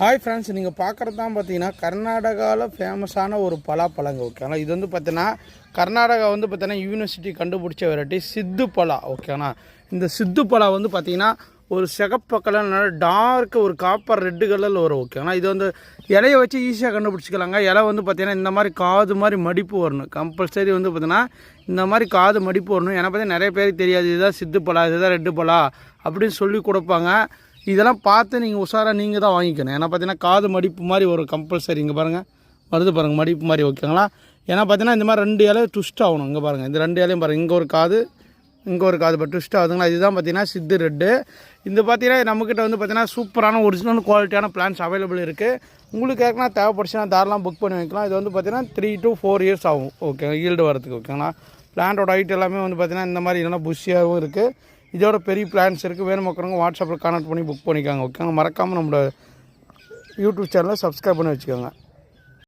Hi friends நீங்கள் பார்க்குறது தான் பார்த்தீங்கன்னா கர்நாடகாவில் ஃபேமஸான ஒரு பலாப்பழங்க ஓகேங்களா இது வந்து பார்த்தீங்கன்னா கர்நாடகா வந்து பார்த்தீங்கன்னா யூனிவர்சிட்டி கண்டுபிடிச்ச வெரைட்டி சித்து பலா ஓகேங்களா இந்த சித்து பலா வந்து பார்த்தீங்கன்னா ஒரு சிகப்பு கலர் டார்க்கு ஒரு காப்பர் ரெட்டு கலரில் வரும் ஓகேங்களா இது வந்து இலைய வச்சு ஈஸியாக கண்டுபிடிச்சிக்கலாங்க. இலை வந்து பார்த்தீங்கன்னா இந்த மாதிரி காது மாதிரி மடிப்பு வரணும். கம்பல்சரி வந்து பார்த்தீங்கன்னா இந்த மாதிரி காது மடிப்பு வரணும். ஏன்னா பார்த்தீங்கன்னா நிறைய பேருக்கு தெரியாது இதுதான் சித்து பலா இதுதான் ரெட்டு பலா அப்படின்னு சொல்லி கொடுப்பாங்க. இதெல்லாம் பார்த்து நீங்கள் உஷாராக நீங்கள் தான் வாங்கிக்கணும். ஏன்னா பார்த்தீங்கன்னா காது மடிப்பு மாதிரி ஒரு கம்பல்சரி இங்கே பாருங்கள் வருது பாருங்கள் மடிப்பு மாதிரி ஓகேங்களா ஏன்னா பார்த்தீங்கன்னா இந்த மாதிரி ரெண்டு இலையும் ட்விஸ்ட் ஆகணும். இங்கே பாருங்கள் இந்த ரெண்டு இலையும் பாருங்கள் இங்கே ஒரு காது இங்கே ஒரு காது. பட் ட்விஸ்ட் ஆகுதுங்களா? இதுதான் பார்த்தீங்கன்னா சித்து ரெட்டு. இந்த பார்த்தீங்கன்னா நம்மக்கிட்ட வந்து பார்த்தீங்கன்னா சூப்பரான ஒரிஜினல் குவாலிட்டியான பிளான்ஸ் அவைலபிள் இருக்குது உங்களுக்கு ஏற்கனவே தேவைப்படுச்சுன்னா தாராளம் புக் பண்ணி வைக்கலாம். இது வந்து பார்த்தீங்கன்னா த்ரீ டு ஃபோர் இயர்ஸ் ஆகும். ஓகே ஈல்டு வரதுக்கு ஓகேங்களா பிளான்ட்டோட ஹைட் எல்லாமே வந்து பார்த்தீங்கன்னா இந்த மாதிரி இல்லைன்னா புஷியாகவும் இருக்குது இதோட பெரிய பிளான்ஸ் இருக்குது வேணும் மக்களுங்க வாட்ஸ்அப்பில் கான்டாக்ட் பண்ணி புக் பண்ணிக்காங்க ஓகேங்க மறக்காமல் நம்மளோட யூடியூப் சேனலை சப்ஸ்கிரைப் பண்ணி வச்சுக்கோங்க.